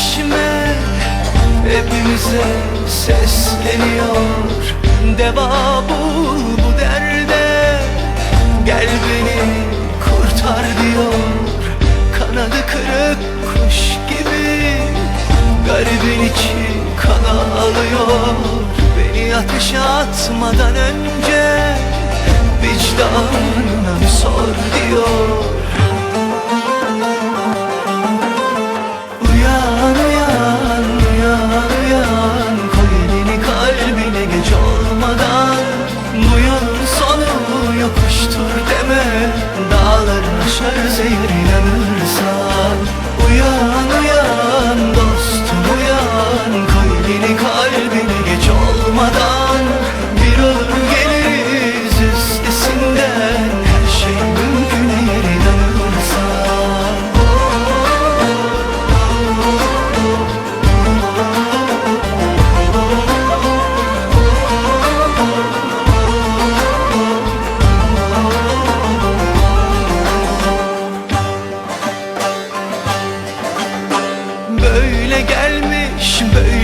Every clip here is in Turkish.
çeşme Hepimize sesleniyor. Deva bul bu derde Gel beni kurtar diyor. Kanadı kırık kuş gibi Garibin içi kana alıyor. Beni ateşe atmadan önce Vicdanına sor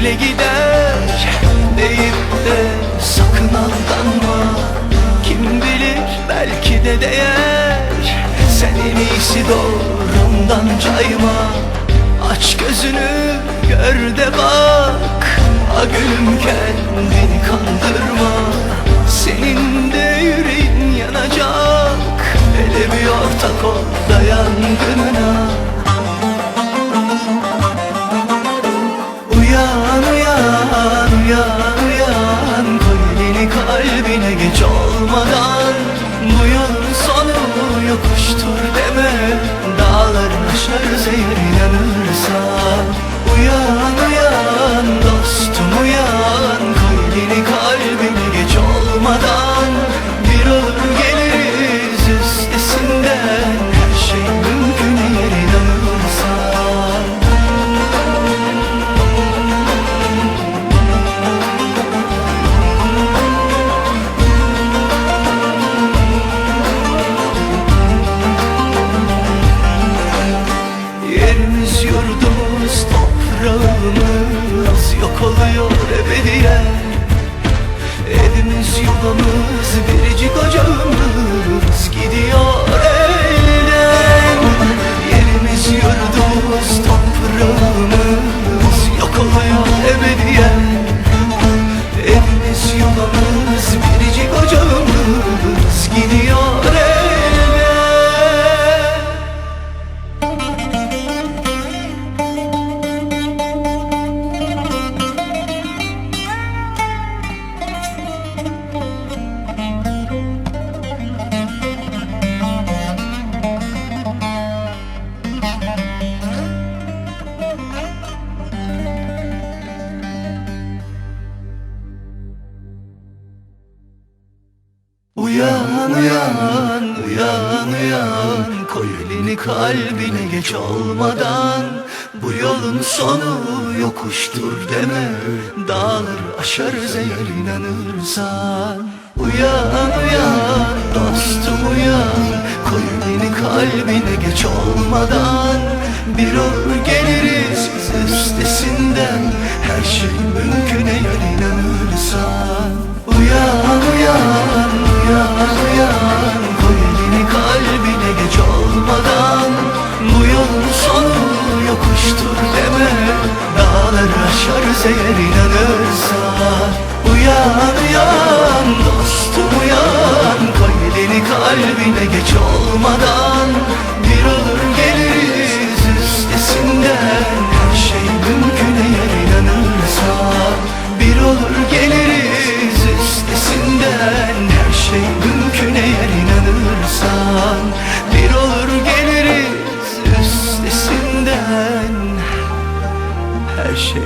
böyle gider Deyip de sakın aldanma. Kim bilir belki de değer. Sen en iyisi doğrumdan cayma. Aç gözünü gör de bak. A gülüm yokuştur deme. Dağları aşarız eğer inanırsan uyan Uyan uyan uyan uyan Koy elini kalbine geç olmadan. Bu yolun sonu yokuştur deme. Dağları aşarız eğer inanırsan. Uyan uyan dostum uyan. Koy elini kalbine geç olmadan. Bir olur aşarız eğer inanırsan Uyan uyan dostum uyan Koy kalbine geç olmadan Bir olur geliriz üstesinden. Her şey mümkün eğer inanırsan Bir olur geliriz üstesinden. Her şey mümkün eğer inanırsan Bir olur geliriz üstesinden. Her şey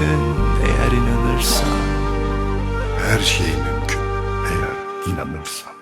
mümkün eğer inanırsan Her şey mümkün eğer inanırsan.